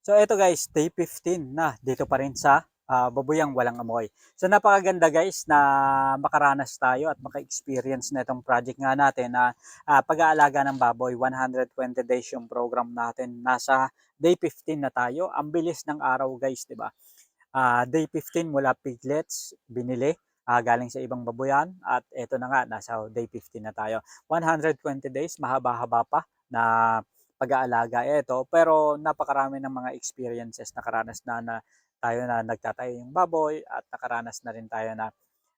So ito guys, day 15 na dito pa rin sa ah, Babuyang Walang Amoy. So napakaganda guys na makaranas tayo at maka-experience na itong project nga natin na ah, pag-aalaga ng baboy. 120 days yung program natin. Nasa day 15 na tayo. Ang bilis ng araw guys, di ba? Ah, day 15 mula piglets, binili ah, galing sa ibang babuyan at ito na nga, nasa day 15 na tayo. 120 days, mahaba-haba pa na pag-aalaga ito. Pero napakarami ng mga experiences nakaranas na na tayo na nagtatayo yung baboy at nakaranas na rin tayo na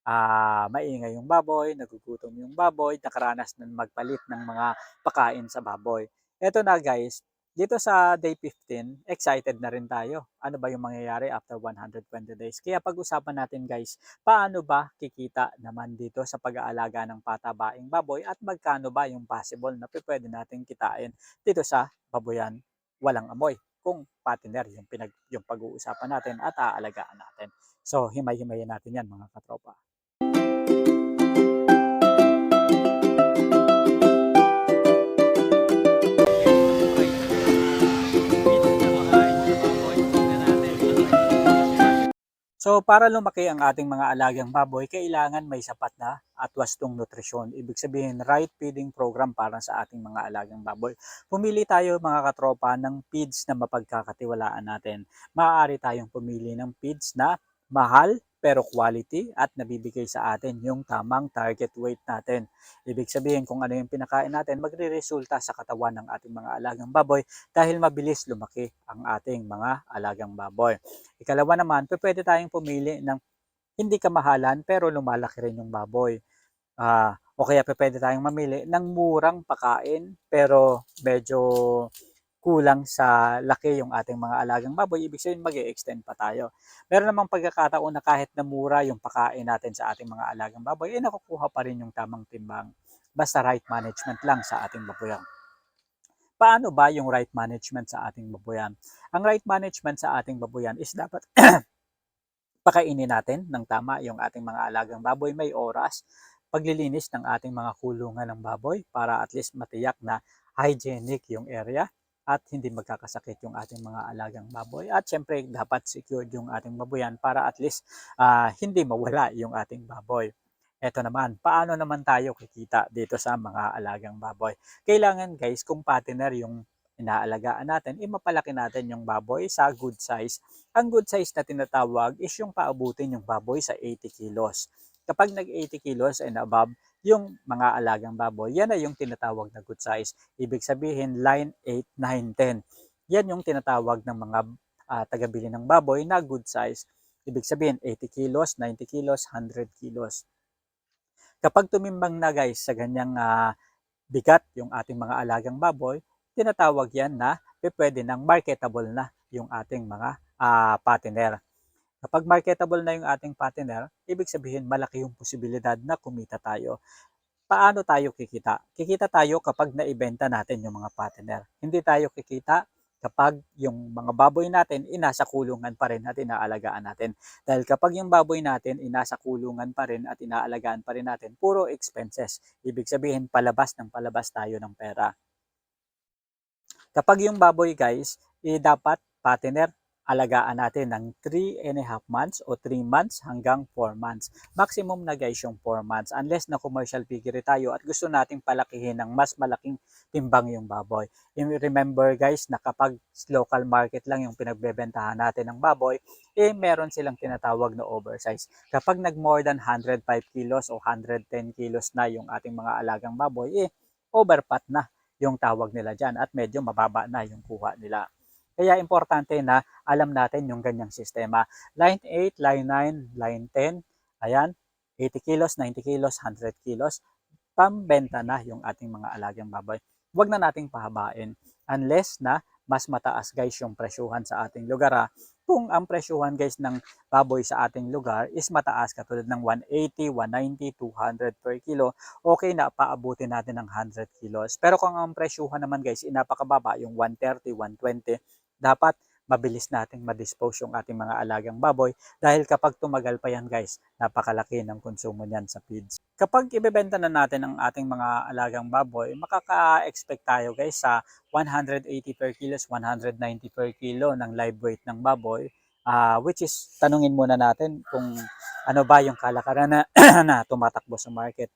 ah, maingay yung baboy, nagugutom yung baboy, nakaranas na magpalit ng mga pakain sa baboy. Ito na guys, dito sa day 15, excited na rin tayo. Ano ba yung mangyayari after 120 days? Kaya pag-usapan natin guys, paano ba kikita naman dito sa pag-aalaga ng patabaing baboy at magkano ba yung possible na pwede natin kitain dito sa baboyan walang amoy kung partner yung, pinag, yung pag-uusapan natin at aalagaan natin. So, himay-himayin natin yan mga katropa. So para lumaki ang ating mga alagang baboy, kailangan may sapat na at wastong nutrisyon. Ibig sabihin, right feeding program para sa ating mga alagang baboy. Pumili tayo mga katropa ng feeds na mapagkakatiwalaan natin. Maaari tayong pumili ng feeds na mahal pero quality at nabibigay sa atin yung tamang target weight natin. Ibig sabihin kung ano yung pinakain natin, magre-resulta sa katawan ng ating mga alagang baboy dahil mabilis lumaki ang ating mga alagang baboy. Ikalawa naman, pwede tayong pumili ng hindi kamahalan pero lumalaki rin yung baboy. Ah, o kaya pwede tayong mamili ng murang pakain pero medyo kulang sa laki yung ating mga alagang baboy, ibig sabihin mag extend pa tayo. Meron namang pagkakataon na kahit na mura yung pakain natin sa ating mga alagang baboy, eh nakukuha pa rin yung tamang timbang. Basta right management lang sa ating baboyan. Paano ba yung right management sa ating baboyan? Ang right management sa ating baboyan is dapat pakainin natin ng tama yung ating mga alagang baboy, may oras, paglilinis ng ating mga kulungan ng baboy para at least matiyak na hygienic yung area at hindi magkakasakit yung ating mga alagang baboy. At syempre, dapat secured yung ating baboyan para at least uh, hindi mawala yung ating baboy. Ito naman, paano naman tayo kikita dito sa mga alagang baboy? Kailangan guys, kung partner yung inaalagaan natin, imapalaki natin yung baboy sa good size. Ang good size na tinatawag is yung paabutin yung baboy sa 80 kilos. Kapag nag 80 kilos and above, yung mga alagang baboy, yan ay yung tinatawag na good size. Ibig sabihin, line 8, 9, 10. Yan yung tinatawag ng mga uh, tagabili ng baboy na good size. Ibig sabihin, 80 kilos, 90 kilos, 100 kilos. Kapag tumimbang na guys sa ganyang uh, bigat yung ating mga alagang baboy, tinatawag yan na pwede nang marketable na yung ating mga uh, patiner. Kapag marketable na yung ating partner, ibig sabihin malaki yung posibilidad na kumita tayo. Paano tayo kikita? Kikita tayo kapag naibenta natin yung mga partner. Hindi tayo kikita kapag yung mga baboy natin inasa kulungan pa rin at inaalagaan natin. Dahil kapag yung baboy natin inasa kulungan pa rin at inaalagaan pa rin natin, puro expenses. Ibig sabihin palabas ng palabas tayo ng pera. Kapag yung baboy guys, eh, dapat partner alagaan natin ng 3 and a half months o 3 months hanggang 4 months. Maximum na guys yung 4 months unless na commercial piggery tayo at gusto nating palakihin ng mas malaking timbang yung baboy. Remember guys na kapag local market lang yung pinagbebentahan natin ng baboy, eh meron silang tinatawag na oversize. Kapag nag more than 105 kilos o 110 kilos na yung ating mga alagang baboy, eh overpat na yung tawag nila dyan at medyo mababa na yung kuha nila. Kaya importante na alam natin yung ganyang sistema. Line 8, line 9, line 10, ayan, 80 kilos, 90 kilos, 100 kilos, pambenta na yung ating mga alagang baboy. Huwag na nating pahabain unless na mas mataas guys yung presyuhan sa ating lugar. Ha. Kung ang presyuhan guys ng baboy sa ating lugar is mataas katulad ng 180, 190, 200 per kilo, okay na paabutin natin ng 100 kilos. Pero kung ang presyuhan naman guys inapakababa yung 130, 120, dapat mabilis nating ma-dispose yung ating mga alagang baboy dahil kapag tumagal pa yan guys, napakalaki ng konsumo niyan sa feeds. Kapag ibebenta na natin ang ating mga alagang baboy, makaka-expect tayo guys sa 180 per kilos, 190 per kilo ng live weight ng baboy. ah, which is, tanungin muna natin kung ano ba yung kalakaran na, na tumatakbo sa market.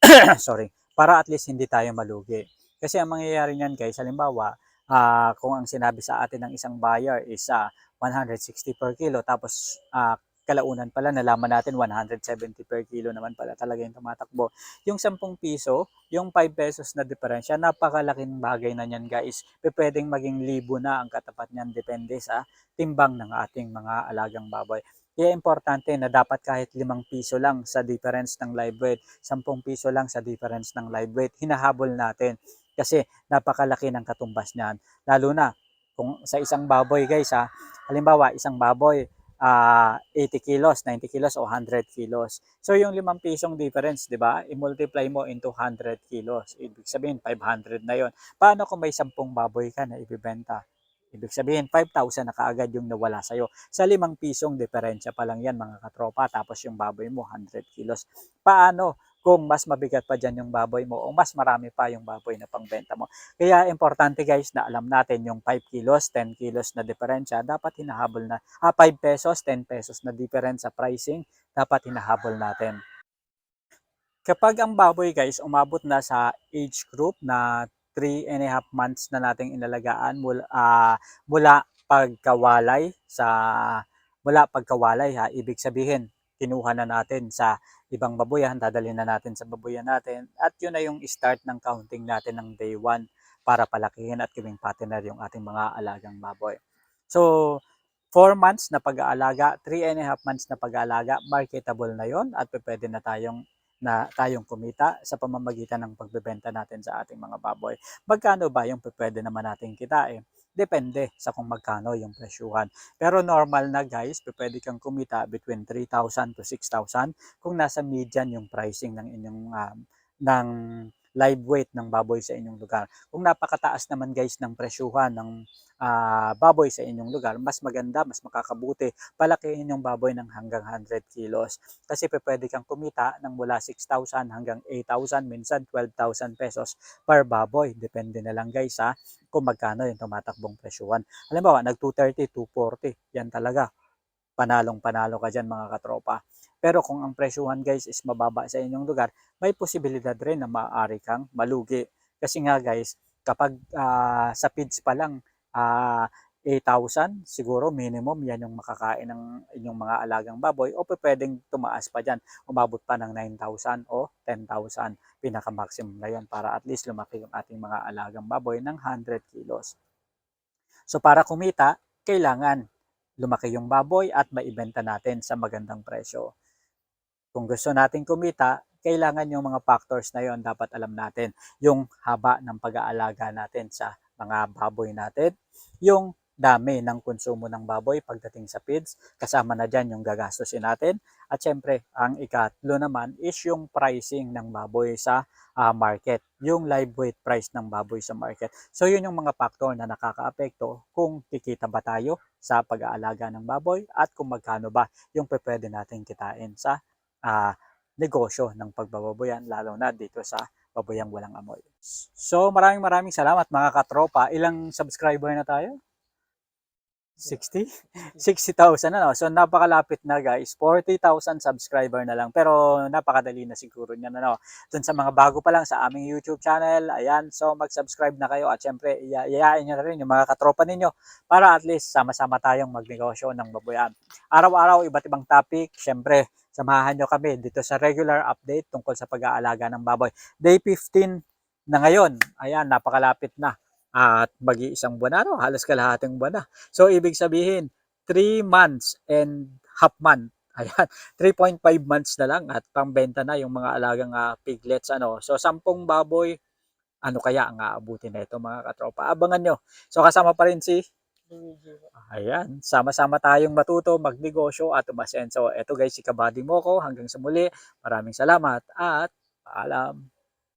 Sorry. Para at least hindi tayo malugi. Kasi ang mangyayari niyan guys, halimbawa, ah, kung ang sinabi sa atin ng isang buyer is ah, 160 per kilo, tapos ah, kalaunan pala nalaman natin 170 per kilo naman pala talaga yung tumatakbo. Yung 10 piso, yung 5 pesos na diferensya, napakalaking bagay na niyan guys. Pwedeng maging libo na ang katapat niyan depende sa timbang ng ating mga alagang baboy. Kaya importante na dapat kahit 5 piso lang sa difference ng live weight, 10 piso lang sa difference ng live weight, hinahabol natin. Kasi napakalaki ng katumbas niyan. Lalo na kung sa isang baboy guys ha, halimbawa isang baboy ah 80 kilos, 90 kilos o 100 kilos. So yung 5 pisong difference, 'di ba? I-multiply mo into 100 kilos. Ibig sabihin 500 na 'yon. Paano kung may 10 baboy ka na ibebenta? Ibig sabihin 5,000 na kaagad yung nawala sa'yo. Sa 5 pisong diferensya pa lang yan mga katropa. Tapos yung baboy mo 100 kilos. Paano kung mas mabigat pa dyan yung baboy mo o mas marami pa yung baboy na pangbenta mo? Kaya importante guys na alam natin yung 5 kilos, 10 kilos na diferensya, dapat hinahabol na, ah, 5 pesos, 10 pesos na difference sa pricing, dapat hinahabol natin. Kapag ang baboy guys umabot na sa age group na 3 and a half months na nating inalagaan mula, ah, mula pagkawalay sa mula pagkawalay ha, ibig sabihin kinuha na natin sa ibang baboyan, dadalhin na natin sa baboyan natin at yun na yung start ng counting natin ng day 1 para palakihin at gawing partner yung ating mga alagang baboy. So, 4 months na pag-aalaga, 3 and a half months na pag-aalaga, marketable na yon at pwede na tayong na tayong kumita sa pamamagitan ng pagbebenta natin sa ating mga baboy. Magkano ba yung pwede naman natin kitain? Depende sa kung magkano yung presyuhan. Pero normal na guys, pwede kang kumita between 3,000 to 6,000 kung nasa median yung pricing ng inyong um, ng live weight ng baboy sa inyong lugar. Kung napakataas naman guys ng presyuhan ng ah, baboy sa inyong lugar, mas maganda, mas makakabuti, palakihin yung baboy ng hanggang 100 kilos. Kasi pwede kang kumita ng mula 6,000 hanggang 8,000, minsan 12,000 pesos per baboy. Depende na lang guys ha, kung magkano yung tumatakbong presyuhan. Halimbawa, nag 230, 240, yan talaga. Panalong panalo ka dyan mga katropa. Pero kung ang presyuhan guys is mababa sa inyong lugar, may posibilidad rin na maaari kang malugi. Kasi nga guys, kapag ah, sa feeds pa lang, ah 8,000, siguro minimum yan yung makakain ng inyong mga alagang baboy o pwedeng tumaas pa dyan, umabot pa ng 9,000 o 10,000. Pinaka-maximum na yun para at least lumaki yung ating mga alagang baboy ng 100 kilos. So para kumita, kailangan lumaki yung baboy at maibenta natin sa magandang presyo. Kung gusto natin kumita, kailangan yung mga factors na yon dapat alam natin. Yung haba ng pag-aalaga natin sa mga baboy natin, yung dami ng konsumo ng baboy pagdating sa feeds, kasama na dyan yung gagastusin natin. At syempre, ang ikatlo naman is yung pricing ng baboy sa ah, market, yung live weight price ng baboy sa market. So yun yung mga factor na nakakaapekto kung kikita ba tayo sa pag-aalaga ng baboy at kung magkano ba yung pwede natin kitain sa ah, negosyo ng pagbababoyan lalo na dito sa baboyang walang amoy. So maraming maraming salamat mga katropa. Ilang subscriber na tayo? 60? 60,000 na no? So napakalapit na guys. 40,000 subscriber na lang. Pero napakadali na siguro niya na no? Dun sa mga bago pa lang sa aming YouTube channel. Ayan. So mag-subscribe na kayo. At syempre, iya- iyayain nyo na rin yung mga katropa ninyo para at least sama-sama tayong magnegosyo ng baboyan. Araw-araw, iba't ibang topic. Syempre, samahan nyo kami dito sa regular update tungkol sa pag-aalaga ng baboy. Day 15 na ngayon. Ayan, napakalapit na. At mag-iisang buwan na, no? halos kalahating buwan na. So, ibig sabihin, 3 months and half month. Ayan, 3.5 months na lang at pangbenta na yung mga alagang ah, piglets. Ano. So, 10 baboy, ano kaya ang aabutin na ito mga katropa. Abangan nyo. So, kasama pa rin si Ayan, sama-sama tayong matuto, magnegosyo at umasenso. Ito guys, si Kabady Moko. Hanggang sa muli, maraming salamat at paalam.